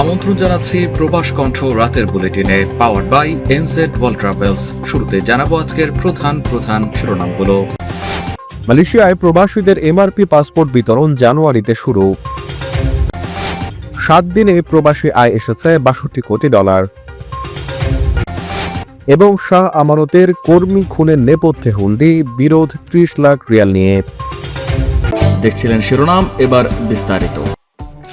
আমন্ত্রণ জানাচ্ছি প্রবাস কণ্ঠ রাতের বুলেটিনে power by NZ world travels শুরুতে জানাব আজকের প্রধান প্রধান শিরোনামগুলো। মালয়েশিয়ায় প্রবাসীদের এমআরপি পাসপোর্ট বিতরণ জানুয়ারিতে শুরু। সাত দিনে প্রবাসী আয় এসেছে বাষট্টি কোটি ডলার। এবং শাহ আমানতের কর্মী খুনের নেপথ্যে হুন্ডি বিরোধ ত্রিশ লাখ রিয়াল নিয়ে। দেখছিলেন শিরোনাম এবার বিস্তারিত।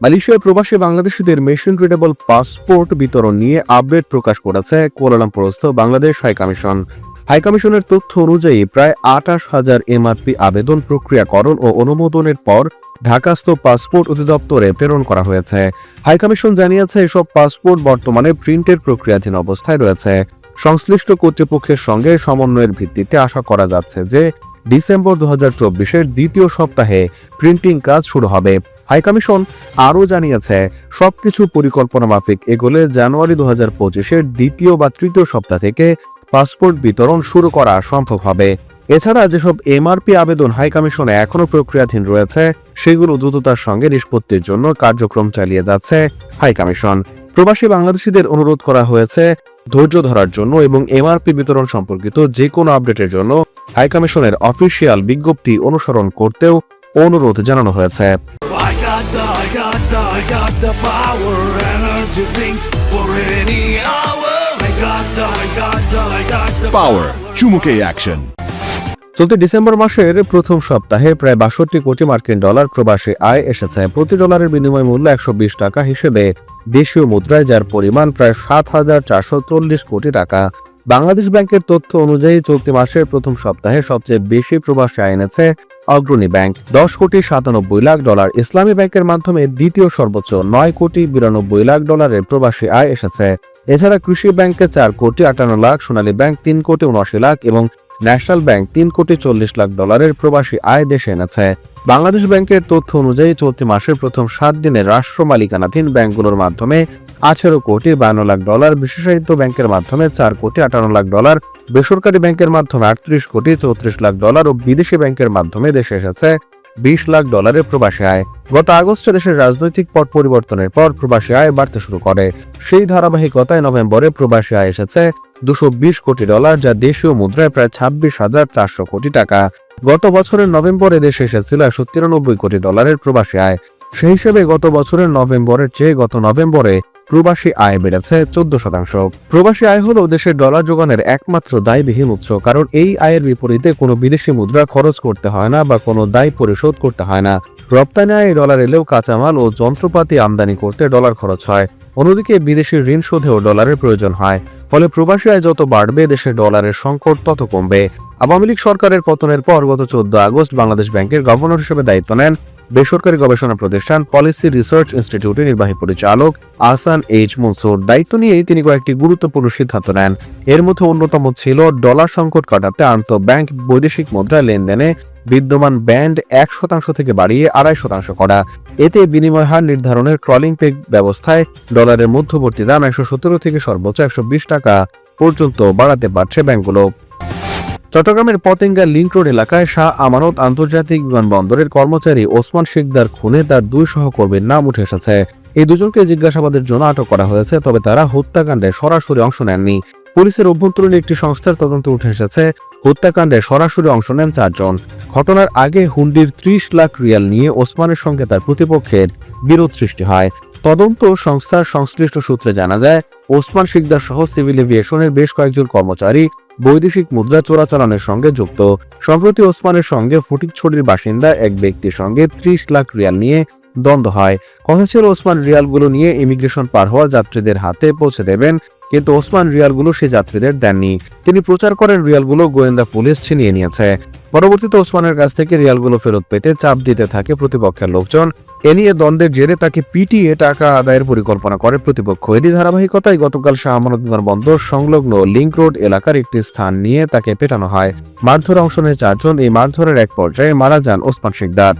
মালয়েশিয়ায় প্রবাসী বাংলাদেশিদের মেশিন রিডেবল পাসপোর্ট বিতরণ নিয়ে আপডেট প্রকাশ করেছে কুয়ালালামপুরস্থ বাংলাদেশ হাইকমিশন হাইকমিশনের তথ্য অনুযায়ী প্রায় আটাশ হাজার এমআরপি আবেদন প্রক্রিয়াকরণ ও অনুমোদনের পর ঢাকাস্থ পাসপোর্ট অধিদপ্তরে প্রেরণ করা হয়েছে। হাইকমিশন জানিয়েছে এসব পাসপোর্ট বর্তমানে প্রিন্টের প্রক্রিয়াধীন অবস্থায় রয়েছে। সংশ্লিষ্ট কর্তৃপক্ষের সঙ্গে সমন্বয়ের ভিত্তিতে আশা করা যাচ্ছে যে ডিসেম্বর দু হাজার দ্বিতীয় সপ্তাহে প্রিন্টিং কাজ শুরু হবে। হাইকমিশন আরও জানিয়েছে, সবকিছু পরিকল্পনা মাফিক এগোলে জানুয়ারি দু হাজার দ্বিতীয় বা তৃতীয় সপ্তাহ থেকে পাসপোর্ট বিতরণ শুরু করা সম্ভব হবে। এছাড়া যেসব এমআরপি আবেদন হাইকমিশনে এখনও প্রক্রিয়াধীন রয়েছে, সেগুলো দ্রুততার সঙ্গে নিষ্পত্তির জন্য কার্যক্রম চালিয়ে যাচ্ছে হাইকমিশন প্রবাসী বাংলাদেশিদের অনুরোধ করা হয়েছে ধৈর্য ধরার জন্য এবং এমআরপি বিতরণ সম্পর্কিত যে কোনো আপডেটের জন্য হাইকমিশনের অফিসিয়াল বিজ্ঞপ্তি অনুসরণ করতেও অনুরোধ জানানো হয়েছে। Power চুমুকে অ্যাকশন চলতি ডিসেম্বর মাসের প্রথম সপ্তাহে প্রায় বাষট্টি কোটি মার্কিন ডলার প্রবাসী আয় এসেছে। প্রতি ডলারের বিনিময় মূল্য একশো বিশ টাকা হিসেবে। দেশীয় মুদ্রায় যার পরিমাণ প্রায় সাত হাজার চারশো চল্লিশ কোটি টাকা। বাংলাদেশ ব্যাংকের তথ্য অনুযায়ী চলতি মাসের প্রথম সপ্তাহে সবচেয়ে বেশি প্রবাসী এনেছে অগ্রণী ব্যাংক। দশ কোটি সাতানব্বই লাখ ডলার ইসলামী ব্যাংকের মাধ্যমে দ্বিতীয় সর্বোচ্চ নয় কোটি বিরানব্বই লাখ ডলারের প্রবাসী আয় এসেছে। এছাড়া কৃষি ব্যাংকে চার কোটি আটান্ন লাখ, সোনালী ব্যাংক তিন কোটি উনআশি লাখ এবং ন্যাশনাল ব্যাংক তিন কোটি চল্লিশ লাখ ডলারের প্রবাসী আয় দেশে এনেছে। বাংলাদেশ ব্যাংকের তথ্য অনুযায়ী চলতি মাসের প্রথম সাত দিনে রাষ্ট্র মালিকানাধীন ব্যাংকগুলোর মাধ্যমে আঠেরো কোটি বায়ান্ন লাখ ডলার, বিশেষায়িত ব্যাংকের মাধ্যমে চার কোটি আটান্ন লাখ ডলার, বেসরকারি ব্যাংকের মাধ্যমে আটত্রিশ কোটি চৌত্রিশ লাখ ডলার ও বিদেশি ব্যাংকের মাধ্যমে দেশে এসেছে বিশ লাখ ডলারের প্রবাসী আয়। গত আগস্টে দেশের রাজনৈতিক পট পরিবর্তনের পর প্রবাসী আয় বাড়তে শুরু করে। সেই ধারাবাহিকতায় নভেম্বরে প্রবাসী আয় এসেছে দুশো কোটি ডলার, যা দেশীয় মুদ্রায় প্রায় ছাব্বিশ হাজার চারশো কোটি টাকা। গত বছরের নভেম্বরে দেশে এসেছিল একশো তিরানব্বই কোটি ডলারের প্রবাসী আয়। সেই হিসেবে গত বছরের নভেম্বরের চেয়ে গত নভেম্বরে প্রবাসী আয় বেড়েছে চোদ্দ শতাংশ। প্রবাসী আয় হল দেশের ডলার যোগানের একমাত্র দায়বিহীন উৎস, কারণ এই আয়ের বিপরীতে কোনো বিদেশি মুদ্রা খরচ করতে হয় না বা কোনো দায় পরিশোধ করতে হয় না। রপ্তানি আয় ডলার এলেও কাঁচামাল ও যন্ত্রপাতি আমদানি করতে ডলার খরচ হয়। অন্যদিকে বিদেশি ঋণ শোধেও ডলারের প্রয়োজন হয়। ফলে প্রবাসী আয় যত বাড়বে দেশে ডলারের সংকট তত কমবে। আওয়ামী লীগ সরকারের পতনের পর গত চোদ্দ আগস্ট বাংলাদেশ ব্যাংকের গভর্নর হিসেবে দায়িত্ব নেন বেসরকারি গবেষণা প্রতিষ্ঠান পলিসি রিসার্চ ইনস্টিটিউটের নির্বাহী পরিচালক আসান এইচ মনসুর। দায়িত্ব নিয়েই তিনি কয়েকটি গুরুত্বপূর্ণ সিদ্ধান্ত নেন। এর মধ্যে অন্যতম ছিল ডলার সংকট কাটাতে আন্তঃব্যাংক বৈদেশিক মুদ্রা লেনদেনে বিদ্যমান ব্যান্ড এক শতাংশ থেকে বাড়িয়ে আড়াই শতাংশ করা। এতে বিনিময় হার নির্ধারণের ক্রলিং পেগ ব্যবস্থায় ডলারের মধ্যবর্তী দাম একশো সতেরো থেকে সর্বোচ্চ একশো বিশ টাকা পর্যন্ত বাড়াতে পারছে ব্যাংকগুলো। চট্টগ্রামের পতেঙ্গা লিংক রোড এলাকায় শাহ আমানত আন্তর্জাতিক বিমানবন্দরের কর্মচারী ওসমান শেখদার খুনে তার দুই সহকর্মীর নাম উঠে এসেছে। এই দুজনকে জিজ্ঞাসাবাদের জন্য আটক করা হয়েছে, তবে তারা হত্যাকাণ্ডে সরাসরি অংশ নেননি। পুলিশের অভ্যন্তরীণ একটি সংস্থার তদন্ত উঠে এসেছে, হত্যাকাণ্ডে সরাসরি অংশ নেন চারজন। ঘটনার আগে হুন্ডির ত্রিশ লাখ রিয়াল নিয়ে ওসমানের সঙ্গে তার প্রতিপক্ষের বিরোধ সৃষ্টি হয়। তদন্ত সংস্থার সংশ্লিষ্ট সূত্রে জানা যায়, ওসমান শিকদার সহ সিভিল এভিয়েশনের বেশ কয়েকজন কর্মচারী বৈদেশিক মুদ্রা চোরাচালানের সঙ্গে যুক্ত। সম্প্রতি ওসমানের সঙ্গে ফটিকছড়ির বাসিন্দা এক ব্যক্তির সঙ্গে ত্রিশ লাখ রিয়াল নিয়ে দ্বন্দ্ব হয়। কথা ছিল ওসমান রিয়ালগুলো নিয়ে ইমিগ্রেশন পার হওয়া যাত্রীদের হাতে পৌঁছে দেবেন, কিন্তু ওসমান রিয়ালগুলো সে যাত্রীদের দেননি। তিনি প্রচার করেন রিয়ালগুলো গোয়েন্দা পুলিশ ছিনিয়ে নিয়েছে। পরবর্তীতে ওসমানের কাছ থেকে রিয়ালগুলো ফেরত পেতে চাপ দিতে থাকে প্রতিপক্ষের লোকজন। এ নিয়ে দ্বন্দ্বের জেরে তাকে পিটিয়ে টাকা আদায়ের পরিকল্পনা করে প্রতিপক্ষ। এটি ধারাবাহিকতায় গতকাল শাহ আমানুদ্দিন বন্দর সংলগ্ন লিঙ্ক রোড এলাকার একটি স্থান নিয়ে তাকে পেটানো হয়। মারধর অংশ নেয় চারজন। এই মারধরের এক পর্যায়ে মারা যান ওসমান শিকদার।